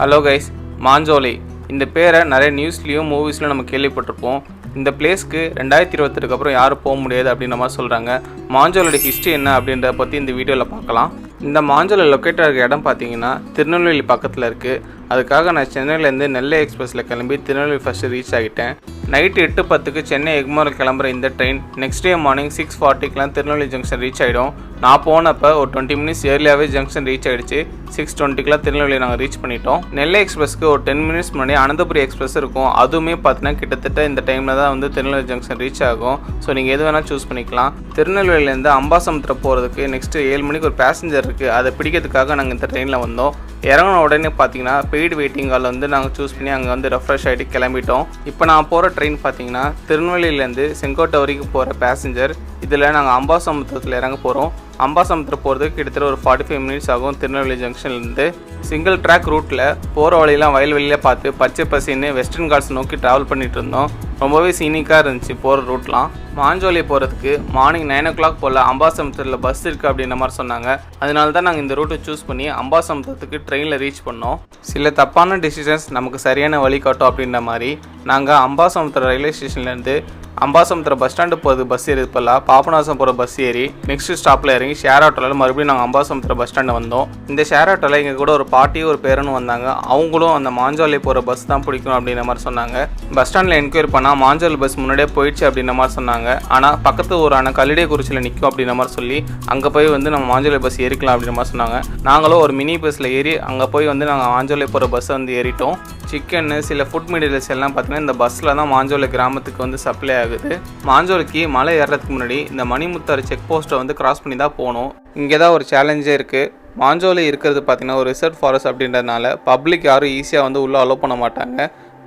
Hello guys Manjolai. இந்த பேரை நிறைய நியூஸ்லேயும் மூவிஸ்லையும் நம்ம கேள்விப்பட்டிருப்போம். இந்த பிளேஸ்க்கு ரெண்டாயிரத்தி இருபத்தெட்டுக்கு அப்புறம் யாரும் போக முடியாது அப்படின்ற மாதிரி சொல்கிறாங்க மாஞ்சோலோட ஹிஸ்ட்ரி என்ன அப்படின்றத பற்றி இந்த வீடியோவில் பார்க்கலாம். இந்த மாஞ்சோலை லொக்கேட் இருக்க இடம் பார்த்தீங்கன்னா திருநெல்வேலி பக்கத்தில் இருக்குது அதுக்காக நான் சென்னையிலேருந்து நெல்லை எக்ஸ்பிரஸில் கிளம்பி திருநெல்வேலி ஃபஸ்ட்டு ரீச் ஆகிட்டேன். நைட்டு எட்டு பத்துக்கு சென்னை எக்மோர் கிளம்புற இந்த train next day morning six ஃபார்ட்டிக்கெலாம் Tirunelveli junction reach ஆகிடும் நான் போனப்போ ஒரு டுவெண்ட்டி மினிட்ஸ் ஏர்லியாகவே ஜங்ஷன் ரீச் ஆகிடுச்சு சிக்ஸ் டுவெண்ட்டிக்கெலாம் திருநெல்வேலி நாங்கள் ரீச் பண்ணிட்டோம். நெல்லை எக்ஸ்பிரஸ்க்கு ஒரு டென் மினிட்ஸ் முன்னாடி அனந்தபுரி எக்ஸ்பிரஸ் இருக்கும். அதுவுமே பார்த்தீங்கன்னா கிட்டத்தட்ட இந்த டைமில் தான் வந்து திருநெல்வேலி ஜங்ஷன் ரீச் ஆகும். ஸோ நீங்கள் எது வேணால் சூஸ் பண்ணிக்கலாம். திருநெல்வேலியிலேருந்து அம்பாசமுத்திரம் போகிறதுக்கு நெக்ஸ்ட்டு ஏழு மணிக்கு ஒரு பேசஞ்சர் இருக்குது அதை பிடிக்கிறதுக்காக நாங்கள் இந்த ட்ரெயினில் வந்தோம். இறங்கின உடனே பார்த்தீங்கன்னா பெய்டு வெயிட்டிங் ஹால் வந்து நாங்கள் சூஸ் பண்ணி அங்கே வந்து ரெஃப்ரெஷ் ஆகிட்டு கிளம்பிட்டோம். இப்போ நான் போகிற ட்ரெயின் பார்த்தீங்கன்னா திருநெல்வேலியிலேருந்து செங்கோட்டை வரைக்கும் போகிற பேசஞ்சர் இதில் நாங்கள் அம்பாசமுத்திரத்தில் இறங்க போகிறோம் அம்பாசமுத்திரம் போகிறதுக்கு கிட்டத்தட்ட ஒரு ஃபார்ட்டி ஃபைவ் மினிட்ஸ் ஆகும் திருநெல்வேலி ஜங்ஷன்லேருந்து சிங்கிள் ட்ராக் ரூட்டில் போகிற வழியெல்லாம் வயல்வெளியில் பார்த்து பச்சை பசின்னு வெஸ்டர்ன் கார்ட்ஸ் நோக்கி ட்ராவல் பண்ணிகிட்டு இருந்தோம். ரொம்பவே சீனிக்காக இருந்துச்சு போகிற ரூட்லாம் மாஞ்சோலி போகிறதுக்கு மார்னிங் நைன் ஓ கிளாக் போல் அம்பாசமுத்திரத்தில் பஸ் இருக்குது அப்படின்ற மாதிரி சொன்னாங்க. அதனால தான் நாங்கள் இந்த ரூட்டை சூஸ் பண்ணி அம்பாசமுத்திரத்துக்கு ட்ரெயினில் ரீச் பண்ணோம். சில தப்பான டிசிஷன்ஸ் நமக்கு சரியான வழி காட்டும் அப்படின்ற மாதிரி நாங்கள் அம்பாசமுத்திரம் ரயில்வே ஸ்டேஷன்லேருந்து அம்பாசமுத்திர பஸ் ஸ்டாண்டு போகிறது பஸ் ஏறி இப்போல்லாம். பாபநாசம் போகிற பஸ் ஏறி நெக்ஸ்ட் ஸ்டாப்பில் இறங்கி ஷேர் ஆட்டோவில் மறுபடியும் நாங்கள் அம்பாசமுத்திர பஸ் ஸ்டாண்டு வந்தோம். இந்த ஷேர் ஆட்டோவில் எங்கள் கூட ஒரு பாட்டி ஒரு பேரனும் வந்தாங்க. அவங்களும் அந்த மாஞ்சாலை போகிற பஸ் தான் பிடிக்கும் அப்படின்ற மாதிரி சொன்னாங்க. பஸ் ஸ்டாண்டில் என்கொயரி பண்ணால் மாஞ்சாலை பஸ் முன்னாடியே போயிடுச்சு அப்படின்ற மாதிரி சொன்னாங்க. ஆனால் பக்கத்து ஊரான கல்லிடைக்குறிச்சியில் நிற்கும் அப்படின்ற மாதிரி சொல்லி அங்கே போய் வந்து நம்ம மாஞ்சோலை பஸ் ஏறிக்கலாம் அப்படின்ற மாதிரி சொன்னாங்க. நாங்களும் ஒரு மினி பஸ்ஸில் ஏறி அங்கே போய் வந்து நாங்கள் மாஞ்சோலை போகிற பஸ்ஸை வந்து ஏறிட்டோம். சிக்கன்னு சில ஃபுட் மெட்டீரியல்ஸ் எல்லாம் பார்த்தீங்கன்னா இந்த பஸ்ஸில் தான் மாஞ்சோலை கிராமத்துக்கு வந்து சப்ளை ஆகுது. மாஞ்சோலிக்கு மலை ஏறுறதுக்கு முன்னாடி இந்த மணிமுத்தாறு செக் போஸ்ட்டை வந்து கிராஸ் பண்ணி தான் போகணும். இங்கே தான் ஒரு சேலஞ்சே இருக்குது மாஞ்சோலி இருக்கிறது பார்த்தீங்கன்னா ஒரு ரிசர்வ் ஃபாரஸ்ட் அப்படின்றதுனால பப்ளிக் யாரும் ஈஸியாக வந்து உள்ளே அலோவ் பண்ண மாட்டாங்க.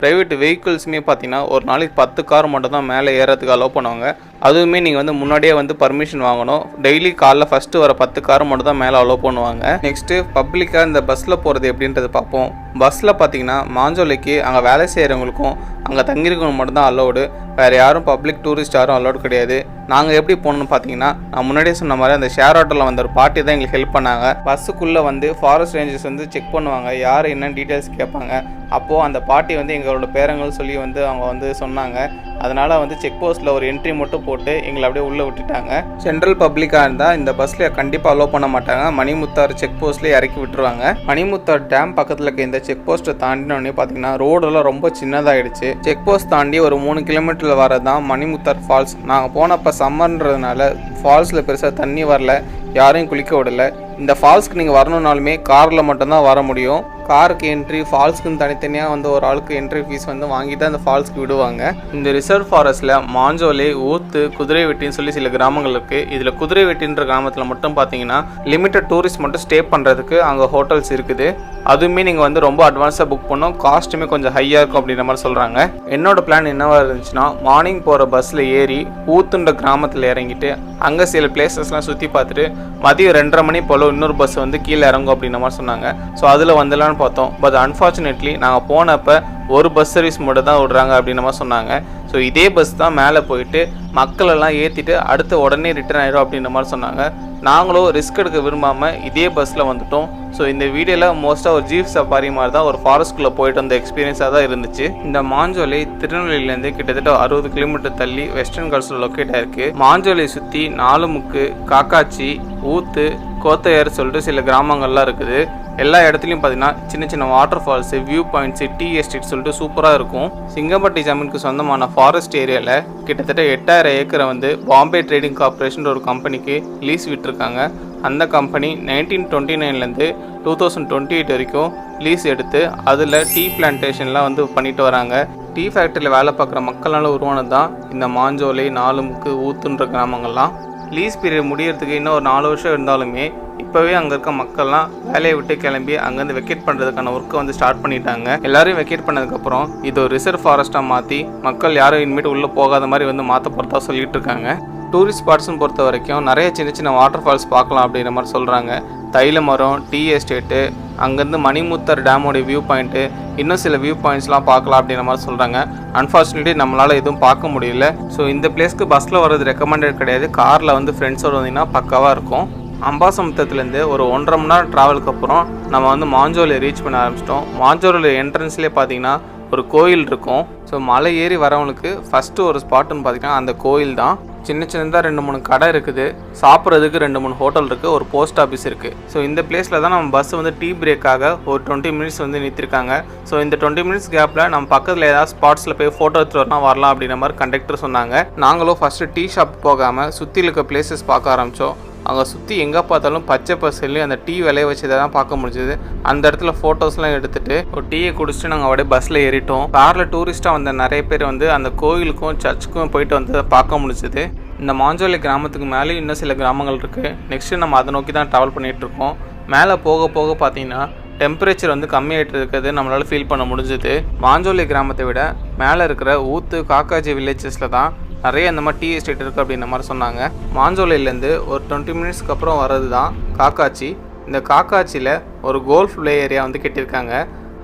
ப்ரைவேட் வெஹிக்கிள்ஸுமே பார்த்தீங்கன்னா ஒரு நாளைக்கு பத்து கார் மட்டும் தான் மேலே ஏறதுக்கு அலோவ் பண்ணுவாங்க. அதுவுமே நீங்கள் வந்து முன்னாடியே வந்து பர்மிஷன் வாங்கணும். டெய்லி காலைல ஃபஸ்ட்டு வர பத்து கார் மட்டும் தான் மேலே அலோவ் பண்ணுவாங்க. நெக்ஸ்ட்டு பப்ளிக்காக இந்த பஸ்ஸில் போகிறது எப்படின்றது பார்ப்போம். பஸ்ஸில் பார்த்தீங்கன்னா மாஞ்சோலைக்கு அங்கே வேலை செய்கிறவங்களுக்கும் அங்கே தங்கியிருக்கவங்க மட்டும்தான் அலோடு வேறு யாரும் பப்ளிக் டூரிஸ்ட் யாரும் அலோடு கிடையாது. நாங்கள் எப்படி போகணும்னு பார்த்தீங்கன்னா நான் முன்னாடியே சொன்ன மாதிரி அந்த ஷேர் ஆட்டோவில் வந்த ஒரு பாட்டி தான் எங்களுக்கு ஹெல்ப் பண்ணாங்க. பஸ்ஸுக்குள்ளே வந்து ஃபாரஸ்ட் ரேஞ்சர்ஸ் வந்து செக் பண்ணுவாங்க. யார் என்னென்னு டீட்டெயில்ஸ் கேட்பாங்க. அப்போது அந்த பாட்டி வந்து எங்களோட பேரங்கள் சொல்லி வந்து அவங்க வந்து சொன்னாங்க. அதனால் வந்து செக் போஸ்ட்டில் ஒரு என்ட்ரி மட்டும் போட்டு எங்களை அப்படியே உள்ளே விட்டுட்டாங்க. சென்ட்ரல் பப்ளிக்காக இருந்தால் இந்த பஸ்ஸில் கண்டிப்பாக அலோவ் பண்ண மாட்டாங்க. மணிமுத்தார் செக் போஸ்ட்லேயே இறக்கி விட்டுருவாங்க. மணிமுத்தார் டேம் பக்கத்தில் இருக்க இந்த செக் போஸ்ட்டை தாண்டினோடனே பார்த்தீங்கன்னா ரோடெல்லாம் ரொம்ப சின்னதாகிடுச்சு செக் போஸ்ட் தாண்டி ஒரு மூணு கிலோமீட்டரில் வரதான் தான் மணிமுத்தார் ஃபால்ஸ் நாங்கள் போனப்போ சம்மர்ன்றதுனால ஃபால்ஸில் பெருசாக தண்ணி வரல. யாரையும் குளிக்க விடலை. இந்த ஃபால்ஸ்க்கு நீங்கள் வரணுன்னாலுமே காரில் மட்டும்தான் வர முடியும். காருக்கு என்ட்ரி ஃபால்ஸ்க்குன்னு தனித்தனியாக வந்து ஒரு ஆளுக்கு என்ட்ரி ஃபீஸ் வந்து வாங்கி தான் அந்த ஃபால்ஸ்க்கு விடுவாங்க. இந்த ரிசர்வ் ஃபாரஸ்ட்டில் மாஞ்சோலை ஊத்து குதிரை வெட்டின்னு சொல்லி சில கிராமங்கள் இருக்குது இதில் குதிரை வெட்டின்ற கிராமத்தில் மட்டும் பார்த்தீங்கன்னா லிமிட்டட் டூரிஸ்ட் மட்டும் ஸ்டே பண்ணுறதுக்கு அங்கே ஹோட்டல்ஸ் இருக்குது. அதுவுமே நீங்கள் வந்து ரொம்ப அட்வான்ஸாக புக் பண்ணோம். காஸ்ட்டுமே கொஞ்சம் ஹையாக இருக்கும் அப்படின்ற மாதிரி சொல்கிறாங்க என்னோட பிளான் என்னவாக இருந்துச்சுன்னா மார்னிங் போகிற பஸ்ஸில் ஏறி ஊத்துன்ற கிராமத்தில் இறங்கிட்டு அங்கே சில பிளேசஸ்லாம் சுற்றி பார்த்துட்டு மதியம் ரெண்டரை மணி போல் இன்னொரு பஸ் வந்து கீழே இறங்கும் அப்படின்ற மாதிரி சொன்னாங்க. ஸோ அதில் வந்துடலான்னு பார்த்தோம். பட் அன்ஃபார்ச்சுனேட்லி நாங்கள் போனப்போ ஒரு பஸ் சர்வீஸ் மட்டும் தான் விடுறாங்க அப்படின்னு சொன்னாங்க. ஸோ இதே பஸ் தான் மேலே போயிட்டு மக்களெல்லாம் ஏற்றிட்டு அடுத்து உடனே ரிட்டர்ன் ஆயிடும் அப்படின்ற மாதிரி சொன்னாங்க. நாங்களும் ரிஸ்க் எடுக்க விரும்பாமல் இதே பஸ்ஸில் வந்துட்டோம். ஸோ இந்த வீடியோவில் மோஸ்ட்டாக ஒரு ஜீப் சஃபாரி மாதிரி தான் ஒரு ஃபாரஸ்ட்குள்ளே போயிட்டு வந்த எக்ஸ்பீரியன்ஸாக தான் இருந்துச்சு. இந்த மாஞ்சோலை திருநெல்வேலியிலேருந்து கிட்டத்தட்ட அறுபது கிலோமீட்டர் தள்ளி வெஸ்டர்ன் காட்ஸில் லொக்கேட் ஆயிருக்கு. மாஞ்சோலை சுற்றி நாலுமுக்கு காக்காச்சி ஊத்து கோத்தையார் சொல்லிட்டு சில கிராமங்கள்லாம் இருக்குது. எல்லா இடத்துலையும் பார்த்தீங்கன்னா சின்ன சின்ன water falls view points tea estate சொல்லிட்டு சூப்பராக இருக்கும். சிங்கம்பட்டி ஜமீனுக்கு சொந்தமான ஃபாரஸ்ட் ஏரியாவில் கிட்டத்தட்ட எட்டாயிரம் ஏக்கரை வந்து பாம்பே ட்ரேடிங் கார்பரேஷன் ஒரு கம்பெனிக்கு லீஸ் விட்டுருக்காங்க. அந்த கம்பெனி நைன்டீன் டுவெண்ட்டி நைன்லேருந்து டூ தௌசண்ட் டுவெண்ட்டி எயிட் வரைக்கும் லீஸ் எடுத்து அதில் டீ பிளான்டேஷன்லாம் வந்து பண்ணிட்டு வராங்க. டீ ஃபேக்டரியில் வேலை பார்க்குற மக்களால் உருவானது தான் இந்த மாஞ்சோலை நாலுமுக்கு ஊத்துன்ற கிராமங்கள்லாம். லீஸ் பீரியட் முடியறதுக்கு இன்னும் ஒரு நாலு வருஷம் இருந்தாலுமே இப்போவே அங்கே இருக்க மக்கள்லாம் வேலையை விட்டு கிளம்பி அங்கேருந்து வெக்கேட் பண்ணுறதுக்கான ஒர்க்கை வந்து ஸ்டார்ட் பண்ணிட்டாங்க. எல்லாரையும் வெக்கேட் பண்ணதுக்கப்புறம் இது ஒரு ரிசர்வ் ஃபாரஸ்ட்டாக மாற்றி மக்கள் யாரும் இனிமேட்டு உள்ளே போகாத மாதிரி வந்து மாற்ற போகிறதா சொல்லிட்டு இருக்காங்க. டூரிஸ்ட் ஸ்பாட்ஸ்னு பொறுத்த வரைக்கும் நிறைய சின்ன சின்ன வாட்டர் ஃபால்ஸ் பார்க்கலாம் அப்படிங்கிற மாதிரி சொல்கிறாங்க தைல மரம் டீ எஸ்டேட்டு அங்கேருந்து மணிமுத்தர் டேமோடைய வியூ பாயிண்ட்டு இன்னும் சில வியூ பாயிண்ட்ஸ்லாம் பார்க்கலாம் அப்படின்ற மாதிரி சொல்கிறாங்க அன்ஃபார்ச்சுனேட்லி நம்மளால் எதுவும் பார்க்க முடியல. ஸோ இந்த பிளேஸ்க்கு பஸ்ஸில் வர்றது ரெக்கமெண்டட் கிடையாது. காரில் வந்து ஃப்ரெண்ட்ஸோடு வந்தீங்கன்னா பக்காவாக இருக்கும். அம்பாசமுத்திரத்துலேருந்து ஒரு ஒன்றரை மணி நேரம் ட்ராவலுக்கு அப்புறம் நம்ம வந்து மாஞ்சோலை ரீச் பண்ண ஆரம்பிச்சிட்டோம். மாஞ்சோலை என்ட்ரன்ஸ்லேயே பார்த்தீங்கன்னா ஒரு கோயில் இருக்கும். ஸோ மலை ஏறி வரவங்களுக்கு ஃபஸ்ட்டு ஒரு ஸ்பாட்டுன்னு பார்த்தீங்கன்னா அந்த கோயில் தான். சின்ன சின்னதாக ரெண்டு மூணு கடை இருக்குது. சாப்பிட்றதுக்கு ரெண்டு மூணு ஹோட்டல் இருக்குது ஒரு போஸ்ட் ஆஃபீஸ் இருக்குது ஸோ இந்த பிளேஸில் தான் நம்ம பஸ் வந்து டீ பிரேக்காக ஒரு டுவெண்ட்டி மினிட்ஸ் வந்து நிறுத்திருக்காங்க. ஸோ இந்த டுவெண்ட்டி மினிட்ஸ் கேப்பில் நம்ம பக்கத்தில் ஏதாவது ஸ்பாட்ஸில் போய் ஃபோட்டோ எடுத்து வரலாம் வரலாம் அப்படின்ற மாதிரி கண்டக்டர் சொன்னாங்க. நாங்களும் ஃபஸ்ட்டு டீ ஷாப் போகாமல் சுற்றி இருக்க பிளேசஸ் பார்க்க ஆரம்பித்தோம் அங்கே சுற்றி எங்கே பார்த்தாலும் பச்சை பசலி அந்த டீ விளைய வச்சதை தான் பார்க்க முடிஞ்சது. அந்த இடத்துல ஃபோட்டோஸ்லாம் எடுத்துட்டு ஒரு டீயை குடிச்சிட்டு நாங்கள் அப்படியே பஸ்ஸில் ஏறிட்டோம். காரில் டூரிஸ்ட்டாக வந்த நிறைய பேர் வந்து அந்த கோயிலுக்கும் சர்ச்சுக்கும் போயிட்டு வந்ததை பார்க்க முடிஞ்சது. இந்த மாஞ்சோலை கிராமத்துக்கு மேலே இன்னும் சில கிராமங்கள் இருக்குது நெக்ஸ்ட்டு நம்ம அதை நோக்கி தான் ட்ராவல் பண்ணிகிட்டு இருக்கோம். மேலே போக போக பார்த்தீங்கன்னா டெம்பரேச்சர் வந்து கம்மியாயிட்டு இருக்கிறது நம்மளால் ஃபீல் பண்ண முடிஞ்சது. மாஞ்சோலை கிராமத்தை விட மேலே இருக்கிற ஊத்து காக்காஜி வில்லேஜஸில் தான் நிறைய இந்த மாதிரி டீ எஸ்டேட் இருக்குது அப்படின்ற மாதிரி சொன்னாங்க. மாஞ்சோலையிலேருந்து ஒரு டுவெண்ட்டி மினிட்ஸ்க்கு அப்புறம் வர்றது தான் காக்காச்சி. இந்த காக்காச்சியில் ஒரு கோல்ஃப் ப்ளே ஏரியா வந்து கட்டியிருக்காங்க.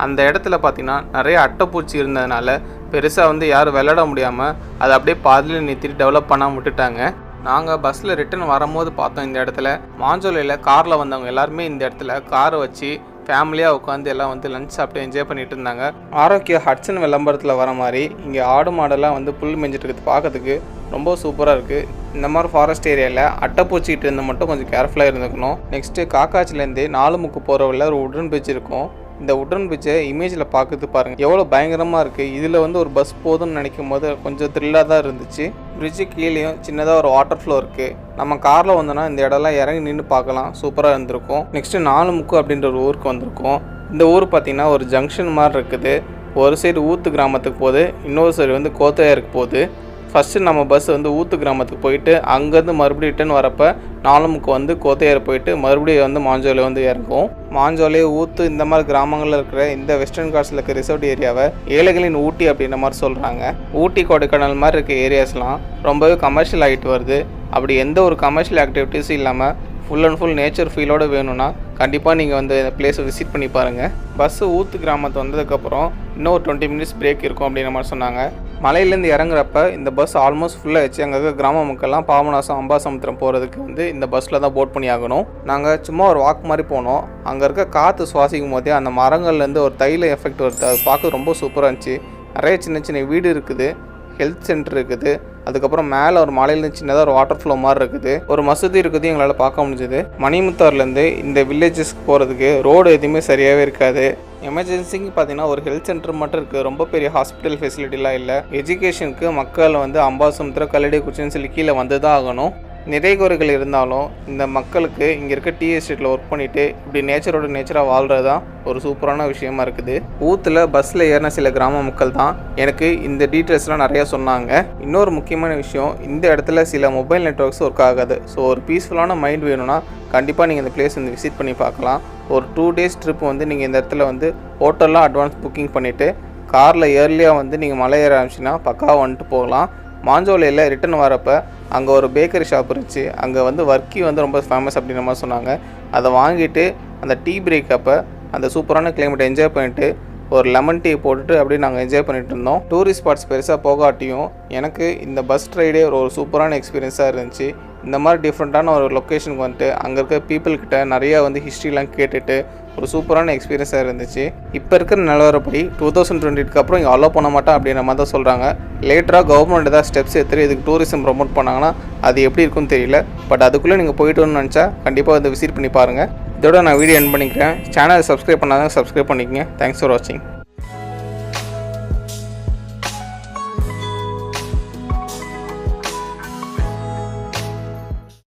அந்த இடத்துல பார்த்தீங்கன்னா நிறைய அட்டைப்பூச்சி இருந்ததுனால பெருசாக வந்து யாரும் விளையாட முடியாமல் அதை அப்படியே பாதியில் நிறுத்திட்டு டெவலப் பண்ணாமல் விட்டுட்டாங்க. நாங்கள் பஸ்ஸில் ரிட்டர்ன் வரும்போது பார்த்தோம் இந்த இடத்துல. மாஞ்சோலையில் காரில் வந்தவங்க எல்லாருமே இந்த இடத்துல காரை வச்சு ஃபேமிலியாக உட்காந்து எல்லாம் வந்து லஞ்ச் சாப்பிட்டு என்ஜாய் பண்ணிட்டு இருந்தாங்க. ஆரோக்கிய ஹட்சன் விளம்பரத்தில் வர மாதிரி இங்கே ஆடு மாடெல்லாம் வந்து புல் மெஞ்சிட்டு இருக்குது பார்க்கறதுக்கு. ரொம்ப சூப்பராக இருக்குது இந்த மாதிரி ஃபாரஸ்ட் ஏரியாவில் அட்டைப்பூச்சிக்கிட்டு இருந்து மட்டும் கொஞ்சம் கேர்ஃபுல்லாக இருந்துக்கணும். நெக்ஸ்ட்டு காக்காச்சிலேருந்து நாலு முக்கு போகிற வழியில் ஒரு உடன் பிரிட்ஜ் இருக்கும். இந்த உடன் பிரிட்ஜை இமேஜில் பார்க்குறது பாருங்கள் எவ்வளோ பயங்கரமாக இருக்குது இதில் வந்து ஒரு பஸ் போதும்னு நினைக்கும் போது கொஞ்சம் த்ரில்லாக தான் இருந்துச்சு. பிரிட்ஜு கீழேயும் சின்னதாக ஒரு வாட்டர் ஃப்ளோ இருக்குது நம்ம காரில் வந்தோன்னா இந்த இடம்லாம் இறங்கி நின்று பார்க்கலாம். சூப்பராக இருந்திருக்கும். நெக்ஸ்ட்டு நாலு முக்கு அப்படின்ற ஒரு ஊருக்கு வந்திருக்கோம். இந்த ஊர் பார்த்திங்கன்னா ஒரு ஜங்ஷன் மாதிரி இருக்குது. ஒரு சைடு ஊத்து கிராமத்துக்கு போகுது. இன்னொரு சைடு வந்து கோத்தையாருக்கு போகுது. ஃபஸ்ட்டு நம்ம பஸ் வந்து ஊத்து கிராமத்துக்கு போயிட்டு அங்கேருந்து மறுபடியும் ரிட்டர்ன் வரப்போ நாலமுக்கு வந்து கோத்தையார் போயிட்டு மறுபடியும் வந்து மாஞ்சோலை வந்து இறங்கும் மாஞ்சோலை ஊத்து இந்த மாதிரி கிராமங்களில் இருக்கிற இந்த வெஸ்டர்ன் காட்ஸில் இருக்க ரிசர்ட் ஏரியாவை ஏழைகளின் ஊட்டி அப்படின்ற மாதிரி சொல்கிறாங்க ஊட்டி கொடைக்கானல் மாதிரி இருக்க ஏரியாஸ்லாம் ரொம்பவே கமர்ஷியல் ஆகிட்டு வருது. அப்படி எந்த ஒரு கமர்ஷியல் ஆக்டிவிட்டீஸும் இல்லாமல் ஃபுல் அண்ட் ஃபுல் நேச்சர் ஃபீலோடு வேணும்னா கண்டிப்பாக நீங்கள் வந்து இந்த பிளேஸை விசிட் பண்ணி பாருங்கள் பஸ்ஸு ஊத்து கிராமத்து வந்ததுக்கப்புறம் இன்னும் ஒரு டுவெண்ட்டி மினிட்ஸ் பிரேக் இருக்கும் அப்படின்ற மாதிரி சொன்னாங்க. மலையிலேருந்து இறங்குறப்ப இந்த பஸ் ஆல்மோஸ்ட் ஃபுல்லாக வச்சு அங்கே இருக்க கிராம மக்கள்லாம் பாபநாசம் அம்பாசமுத்திரம் போகிறதுக்கு வந்து இந்த பஸ்ஸில் தான் போட் பண்ணி ஆகணும். நாங்கள் சும்மா ஒரு வாக் மாதிரி போனோம். அங்கே இருக்க காற்று சுவாசிக்கும் போதே அந்த மரங்கள்லேருந்து ஒரு தைல எஃபெக்ட் வருது. அது பார்க்க ரொம்ப சூப்பராக இருந்துச்சு. நிறைய சின்ன சின்ன வீடு இருக்குது. ஹெல்த் சென்டர் இருக்குது. அதுக்கப்புறம் மேலே ஒரு மலையிலேருந்து சின்னதாக ஒரு வாட்டர் ஃப்ளோ மாதிரி இருக்குது. ஒரு மசூதி இருக்குது எங்களால் பார்க்க முடிஞ்சது. மணிமுத்தார்லேருந்து இந்த வில்லேஜஸ்க்கு போகிறதுக்கு ரோடு எதுவுமே சரியாகவே இருக்காது. எமர்ஜென்சிக்கு பார்த்தீங்கன்னா ஒரு ஹெல்த் சென்டர் மட்டும் இருக்குது ரொம்ப பெரிய ஹாஸ்பிட்டல் ஃபெசிலிட்டிலாம் இல்லை. எஜுகேஷனுக்கு மக்கள் வந்து அம்பாசமுத்திரம் கல்லடி குச்சின்னு சொல்லி கீழே வந்து தான் ஆகணும். நிறைகுறைகள் இருந்தாலும் இந்த மக்களுக்கு இங்கே இருக்க டீ எஸ்டேட்டில் ஒர்க் பண்ணிவிட்டு இப்படி நேச்சரோட நேச்சராக வாழ்கிறது தான் ஒரு சூப்பரான விஷயமா இருக்குது. ஊத்தில் பஸ்ஸில் ஏறின சில கிராம மக்கள் தான் எனக்கு இந்த டீட்டெயில்ஸ்லாம் நிறையா சொன்னாங்க. இன்னொரு முக்கியமான விஷயம் இந்த இடத்துல சில மொபைல் நெட்ஒர்க்ஸ் ஒர்க் ஆகாது. ஸோ ஒரு பீஸ்ஃபுல்லான மைண்ட் வேணும்னா கண்டிப்பாக நீங்கள் இந்த பிளேஸ் வந்து விசிட் பண்ணி பார்க்கலாம். ஒரு டூ டேஸ் ட்ரிப் வந்து நீங்கள் இந்த இடத்துல வந்து ஹோட்டல்லாம் அட்வான்ஸ் புக்கிங் பண்ணிவிட்டு காரில் ஏர்லியாக வந்து நீங்கள் மலை ஏற ஆரம்பிச்சின்னா பக்காவாக வந்துட்டு போகலாம். மாஞ்சோலையில் ரிட்டன் வரப்போ அங்கே ஒரு பேக்கரி ஷாப் இருந்துச்சு. அங்கே வந்து வர்க்கி வந்து ரொம்ப ஃபேமஸ் அப்படின்ற மாதிரி சொன்னாங்க. அதை வாங்கிட்டு அந்த டீ பிரேக் அப்போ அந்த சூப்பரான கிளைமேட்டை என்ஜாய் பண்ணிவிட்டு ஒரு லெமன் டீ போட்டுட்டு அப்படியே நாங்கள் என்ஜாய் பண்ணிட்டு இருந்தோம். டூரிஸ்ட் ஸ்பாட்ஸ் பெருசாக போகாட்டியும் எனக்கு இந்த பஸ் ரைடே ஒரு ஒரு சூப்பரான எக்ஸ்பீரியன்ஸாக இருந்துச்சு. இந்த மாதிரி டிஃப்ரெண்ட்டான ஒரு லொக்கேஷனுக்கு வந்துட்டு அங்கே இருக்க பீப்புள்கிட்ட நிறையா வந்து ஹிஸ்ட்ரிலாம் கேட்டுட்டு ஒரு சூப்பரான எக்ஸ்பீரியன்ஸாக இருந்துச்சு. இப்போ இருக்கிற நிலவரப்படி டூ தௌசண்ட் டுவெண்ட்டிக்கு அப்புறம் இங்கே அலோவ் பண்ண மாட்டேன் அப்படின்ற மாதிரி தான் சொல்கிறாங்க லேட்டராக கவர்மெண்ட் ஏதாவது ஸ்டெப்ஸ் எடுத்து இதுக்கு டூரிசம் ப்ரொமோட் பண்ணாங்கன்னா அது எப்படி இருக்கும்னு தெரியல. பட் அதுக்குள்ளே நீங்கள் போயிட்டு வரணும்னு நினச்சா கண்டிப்பாக வந்து விசிட் பண்ணி பாருங்கள் இதோட நான் வீடியோ என் பண்ணிக்கிறேன். சேனலை சப்ஸ்கிரைப் பண்ணாதான் சப்ஸ்கிரைப் பண்ணிக்கங்க. தேங்க்ஸ் ஃபார் வாட்சிங்